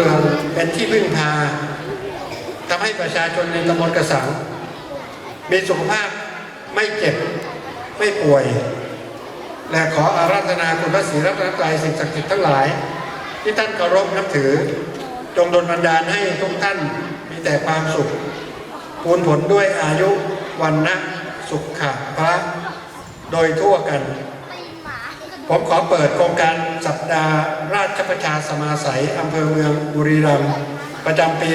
เมืองเป็นที่พึ่งพาทำให้ประชาชนในตำบลกระสัง มีสุขภาพไม่เจ็บไม่ป่วย และขออาราธนาคุณพระศรีรัตนตรัยสิ่งศักดิ์สิทธิ์ทั้งหลาย ที่ท่านเคารพนับถือ จงดลบันดาลให้ทุกท่านมีแต่ความสุขปูนผลด้วยอายุวันนะสุขขะพระโดยทั่วกัน ผมขอเปิดโครงการสัปดาห์ราชประชาสมาสัยอำเภอเมืองบุรีรัมย์ประจำปี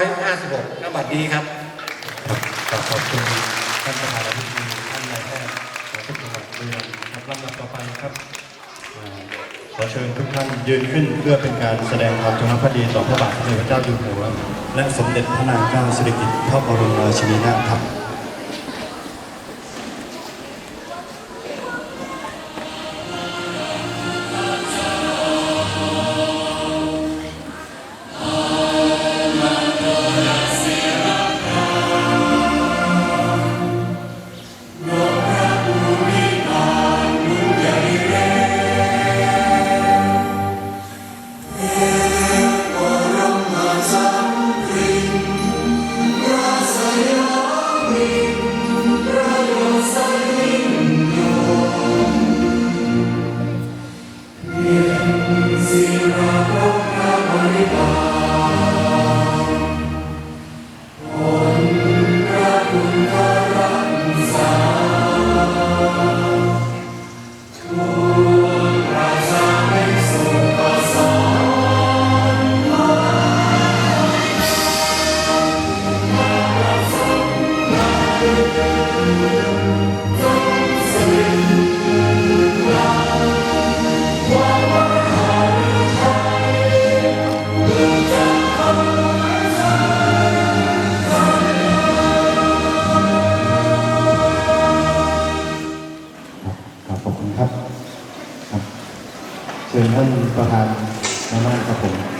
2556ณบัดนี้ครับขอบคุณท่านประธานาธิบดีท่านนายแพทย์ของทุกจังหวัดบุรีรัมย์ครับลำดับต่อไปครับขอเชิญทุกท่านยืนขึ้นเพื่อเป็นการแสดงความจงรักภักดีต่อพระบาทสมเด็จพระเจ้าอยู่หัว และสมเด็จพระนางเจ้าสิริกิติ์พระบรมราชินีนาถครับ ค เชิญท่านประธานมานั่งครับผม